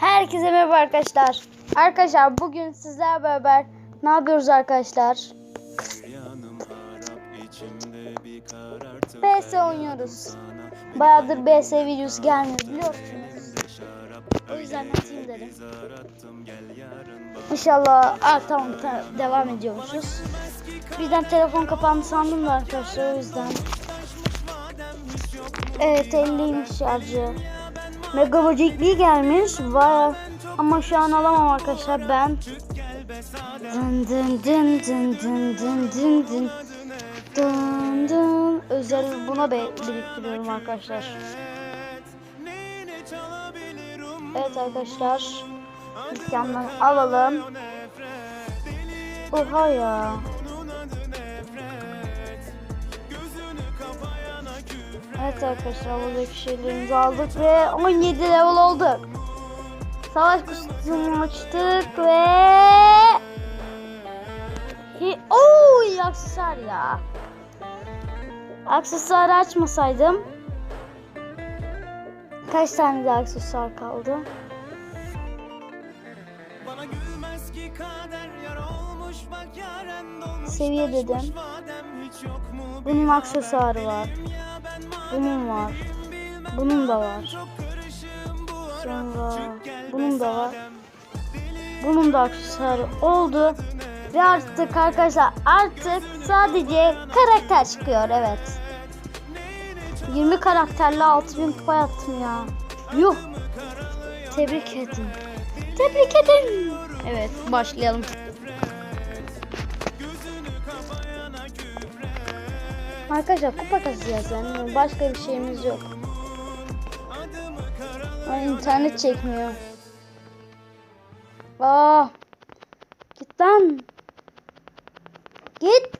Herkese merhaba arkadaşlar. Arkadaşlar bugün sizlerle beraber ne yapıyoruz arkadaşlar? BS oynuyoruz. Bayağıdır BS videosu gelmiyor biliyorsunuz. O yüzden atayım dedim. İnşallah tamam ta- devam ediyormuşuz. Birden telefon kapandı sandım da arkadaşlar o yüzden. Evet 50'ymiş şarjı. Mega böcekliği gelmiş. Var ama şu an alamam arkadaşlar ben. Dın dın dın dın dın dın dın dın. Dın dın. Özel buna be biriktiriyorum arkadaşlar. Evet arkadaşlar. Dükkandan alalım. Oha ya. Evet arkadaşlar buradaki şeylerimizi aldık ve 17 level olduk. Savaş kostümünü açtık ve... Hi Oo iyi aksesuar ya. Aksesuarı açmasaydım. Kaç tane de aksesuar kaldı? Bana gülmez ki kader yar olmuş bak yaren dolmuş Seviye dedim. Bunun aksesuarı var. Bunun var. Bunun da var. Sonra bunun da var. Bunun da aksesuarı oldu. Ve artık arkadaşlar artık sadece karakter çıkıyor evet. 20 karakterle 6000 kupa yaptım ya. Yuh. Tebrik edin. Tebrik edin. Evet başlayalım. Arkadaşlar kupa kasacağız yani. Başka bir şeyimiz yok. Ay internet çekmiyor. Aa! Git lan. Git.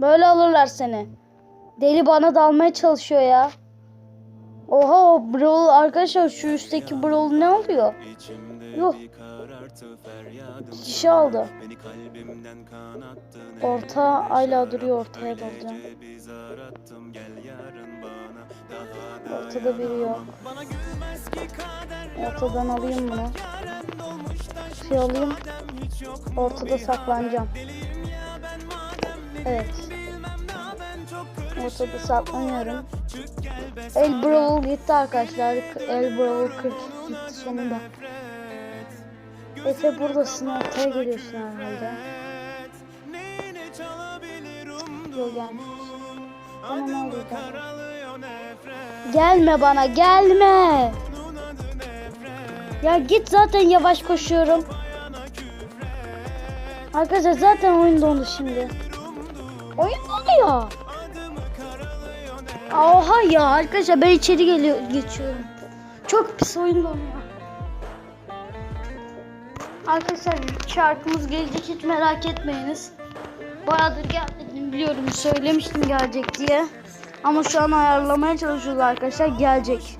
Böyle alırlar seni. Deli bana dalmaya çalışıyor ya. Oha o Brawl arkadaşlar şu üstteki Brawl ne oluyor? Yuh. İki kişi aldı. Orta hala duruyor ortaya dalacağım. Ortada biri yok. Ortadan alayım bunu. Şey alayım. Ortada saklanacağım. Evet. Ortada saklanıyorum. El Brawl gitti arkadaşlar. El Brawl 40 gitti sonunda. Efe buradasın ortaya geliyorsun herhalde. Yok gelmiş. Nefret Gelme bana gelme. Ya git zaten yavaş koşuyorum. Arkadaşlar zaten oyun dondu şimdi. Oyun dondu ya. Oha ya arkadaşlar ben içeri geliyor geçiyorum. Çok pis oyun donuyor. Arkadaşlar şarkımız gelecek hiç merak etmeyiniz. Bayağıdır gelmedim biliyorum söylemiştim gelecek diye. Ama şu an ayarlamaya çalışıyoruz arkadaşlar gelecek.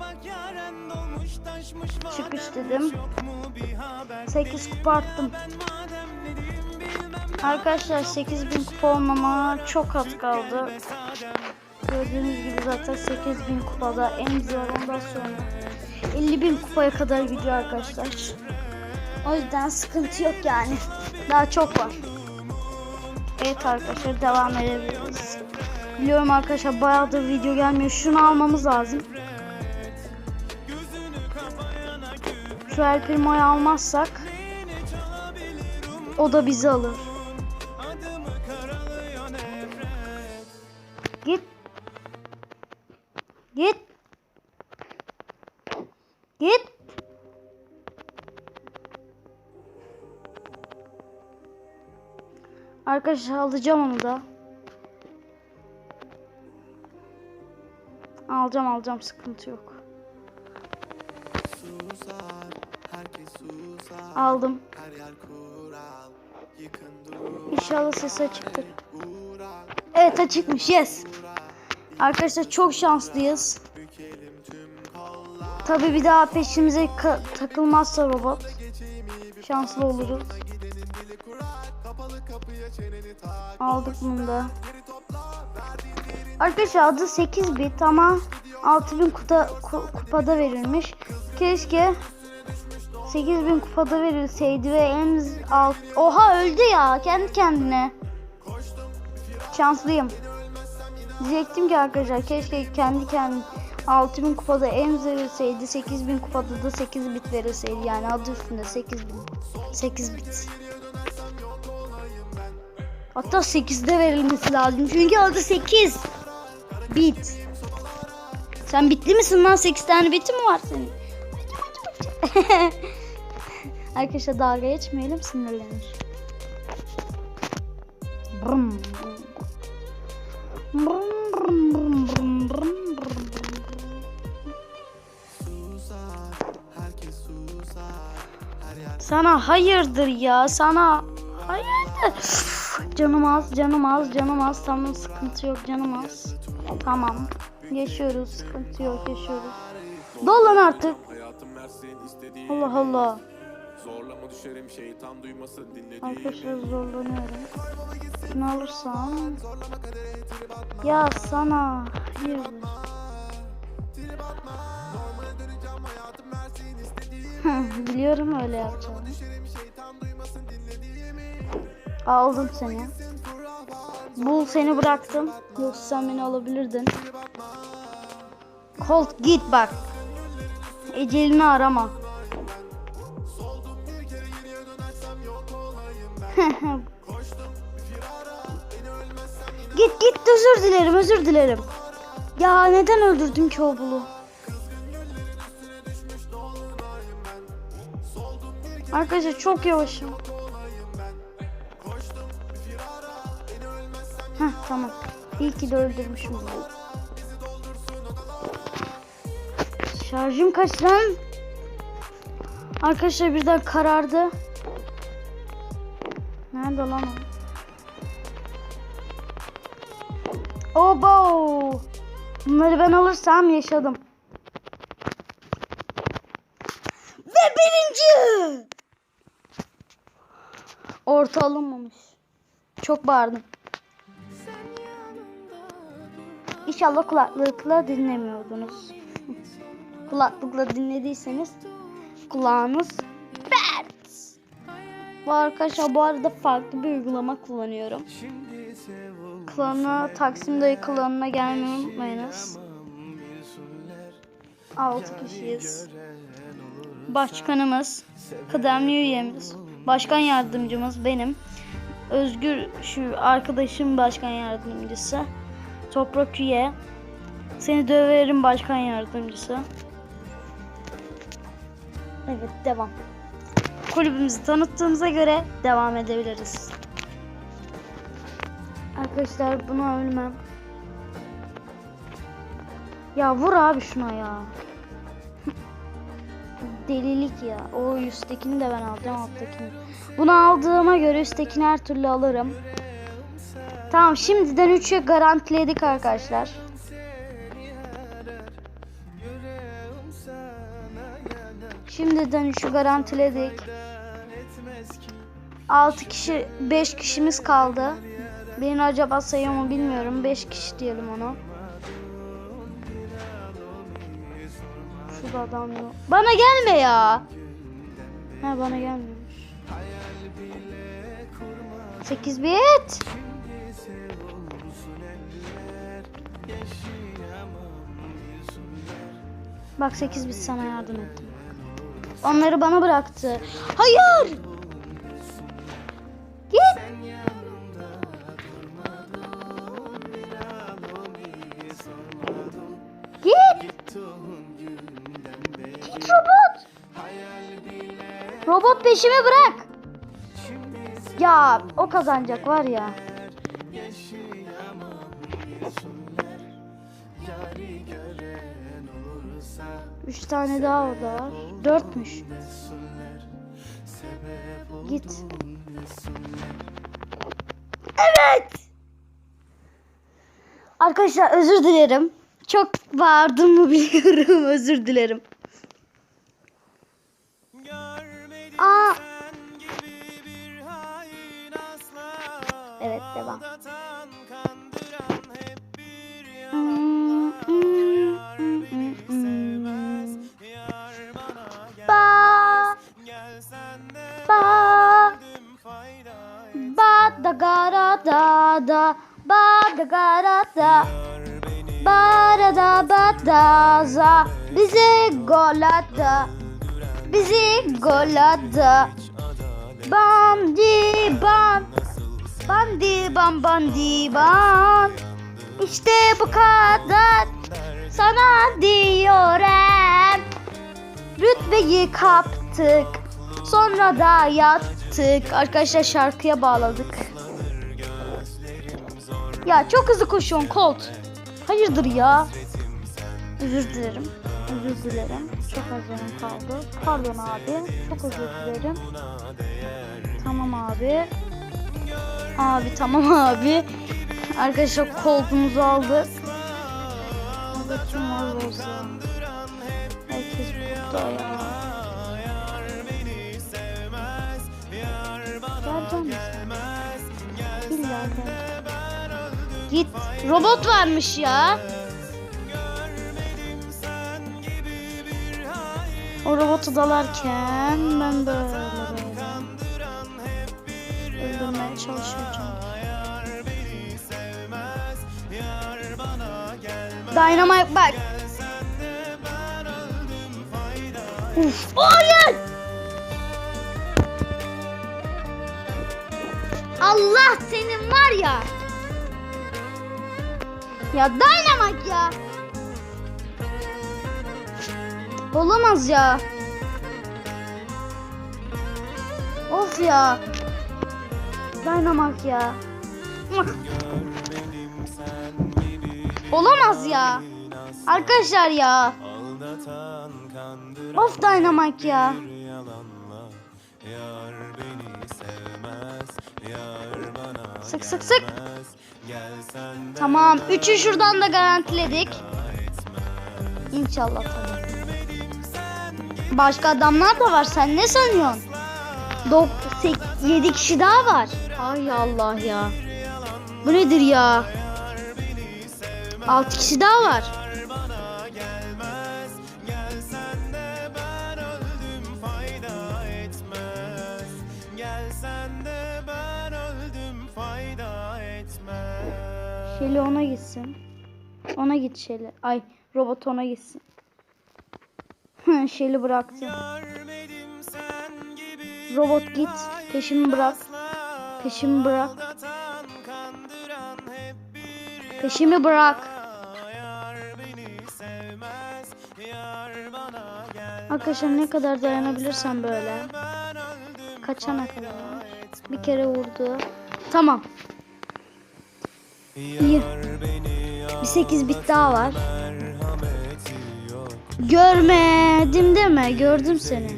Çıkış dedim. 8 kupa arttım. Arkadaşlar 8000 kupa olmama çok az kaldı. Gördüğünüz gibi zaten 8000 kupada en güzel ondan sonra 50.000 kupaya kadar gidiyor arkadaşlar. O yüzden sıkıntı yok yani. Daha çok var. Evet arkadaşlar devam edebiliriz. Biliyorum arkadaşlar bayağıdır video gelmiyor. Şunu almamız lazım. Şu El almazsak o da bizi alır. Arkadaşlar alacağım onu da. Alacağım alacağım sıkıntı yok. Aldım. Her yer kural İnşallah ses açıktır. Evet açıkmış yes. Arkadaşlar çok şanslıyız. Tabi bir daha peşimize takılmazsa robot. Şanslı oluruz. Aldık bunu da. Arkadaşlar adı 8 bit ama 6000 kuta, ku- kupada verilmiş. Keşke 8000 kupada verilseydi ve en alt... Oha öldü ya kendi kendine. Şanslıyım. Diyecektim ki arkadaşlar keşke kendi kendine 6000 kupada en verilseydi 8000 kupada da 8 bit verilseydi yani adı üstünde 8000 8 bit. Hatta 8'de verilmesi lazım çünkü adı 8 bit. Sen bitli misin lan? 8 tane biti mi var senin? Arkadaşlar dalga geçmeyelim sinirlenir. Brum. Brum, brum, brum, brum, brum. Sana hayırdır ya sana hayırdır. Canım az canım az canım az tamam sıkıntı yok canım az. Tamam yaşıyoruz sıkıntı yok yaşıyoruz. Dolan artık. Allah Allah. Zorlama düşerim şeytan duymasın dinlediğim Arkadaşlar zorlanıyorum. Ne alırsam. Ya sana. Hayırdır. Hı, Biliyorum öyle yapacağını. Aldım seni. Bul seni bıraktım. Yoksa sen beni alabilirdin. Colt git bak. Ecelini arama. git git özür dilerim özür dilerim. Ya neden öldürdüm ki o bulu? Arkadaşlar çok yavaşım. Heh tamam. İyi ki de öldürmüşüm bunu. Şarjım kaç lan? Arkadaşlar birden karardı. Nerede lan o? Obo! Bunları ben alırsam yaşadım. Ve birinci! Orta alınmamış. Çok bağırdım. İnşallah kulaklıkla dinlemiyordunuz. kulaklıkla dinlediyseniz kulağınız pert. Bu arkadaşlar bu arada farklı bir uygulama kullanıyorum. Klanına Taksim Dayı klanına gelmeyi unutmayınız. 6 kişiyiz. Başkanımız, kıdemli üyemiz, başkan yardımcımız benim. Özgür şu arkadaşım başkan yardımcısı. Toprak üye. Seni döverim başkan yardımcısı. Evet devam. Kulübümüzü tanıttığımıza göre devam edebiliriz. Arkadaşlar buna ölmem. Ya vur abi şuna ya. Delilik ya. O üsttekini de ben alacağım alttakini. Bunu aldığıma göre üsttekini her türlü alırım. Tamam şimdiden 3'ü garantiledik arkadaşlar. Şimdiden 3'ü garantiledik. 6 kişi 5 kişimiz kaldı. Beni acaba sayıyor mu bilmiyorum. 5 kişi diyelim onu. Şurada adam yok. Bana gelme ya. Ha bana gelmiyormuş. 8 bit. Bak 8 bit sana yardım ettim. Onları bana bıraktı. Hayır. Git. Git. Git robot. Robot peşimi bırak. Ya o kazanacak var ya. Üç tane daha orada. Dörtmüş. Git. Evet. Arkadaşlar özür dilerim. Çok bağırdım mı biliyorum. özür dilerim. Aa. Evet devam. Ba ba ba da gara da da ba da gara da. Ba da da ba da za bizi golada bizi golada bandi bandi bandi ban bandi ban işte bu kadar. Sana diyorum. Rütbeyi kaptık. Sonra da yattık. Arkadaşlar şarkıya bağladık. Ya çok hızlı koşuyorsun Colt. Hayırdır ya? Özür dilerim. Özür dilerim. Çok az canım kaldı. Pardon abi. Çok özür dilerim. Tamam abi abi tamam abi arkadaşlar koltuğumuzu aldık Burada kim var olsa herkes burada ya sen? İlla. Git. Robot varmış ya. O robotu dalarken ben böyle Dynamite bak. Uf, hayır. Allah senin var ya. Ya Dynamite ya. Olamaz ya. Of ya. Dynamite ya. Olamaz ya. Arkadaşlar ya. Of Dynamite ya. Sık sık sık. Tamam. Üçü şuradan da garantiledik. İnşallah tabii. Başka adamlar da var. Sen ne sanıyorsun? 7 kişi daha var. Ay Allah ya. Bu nedir ya? 6 kişi daha var. Şeli ona gitsin. Ona git Şeli. Ay robot ona gitsin. Şeli bıraktı. Görmedim sen Robot git. Peşimi bırak. Peşimi bırak. Peşimi bırak. Arkadaşlar ne kadar dayanabilirsem böyle. Kaçana kadar. Bir kere vurdu. Tamam. İyi. Bir 8 bit daha var. Görmedim deme. Gördüm seni.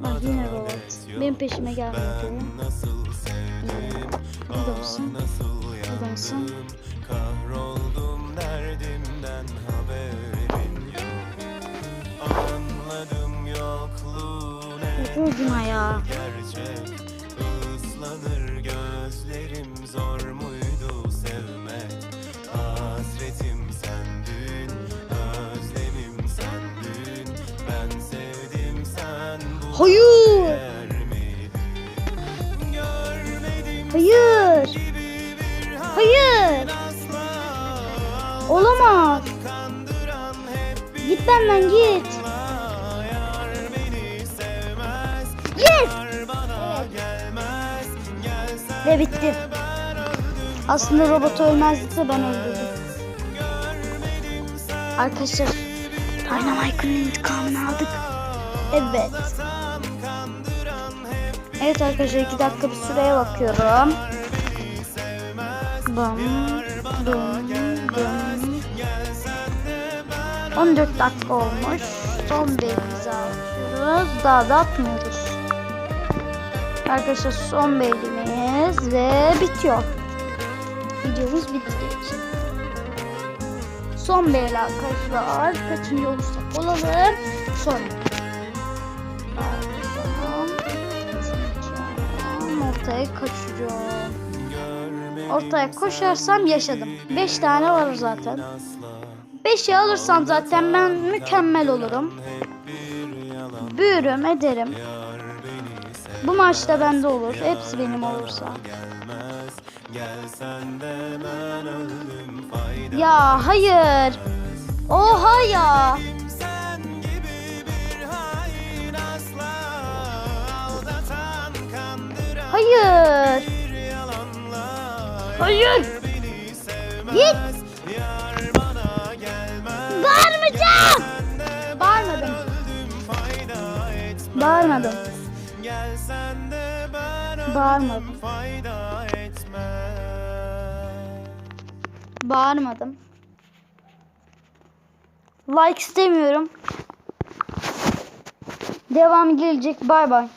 Bak yine robot. Benim peşime gelmedi. İyi. Burada mısın? Burada mısın? Kahroldum derdimden haberin yok Anladım yokluğun Vurdun ya. gerçek Islanır gözlerim zor muydu sevmek Hasretim sendin özlemim sendin Ben sevdim sen bu Hayır. Hayır. Hayır. Olamaz. Git benden git. Yes. Gelsen Ve bitti. Aslında robot ölmezdi de ben öldürdüm. Arkadaşlar Dynamite'ın intikamını aldık. Evet. Evet arkadaşlar iki dakika bir süreye bakıyorum. Bum, bum, bum. 14 dakika olmuş. Son imza atıyoruz. Daha da atmıyoruz. Arkadaşlar son belimiz ve bitiyor. Videomuz bitecek. Son belli arkadaşlar. Kaçıncı olursak olalım. Sonra. ortaya koşacağım. Ortaya koşarsam yaşadım. 5 tane var zaten. 5'i şey alırsam zaten ben mükemmel olurum. Büyürüm ederim. Bu maçta bende olur. Hepsi benim olursa. Ya hayır. Oha ya. Hayır. Hayır. Git. Bağırmayacağım. Bağırmadım. Bağırmadım. Bağırmadım. Bağırmadım. Like istemiyorum. Devam gelecek. Bay bay.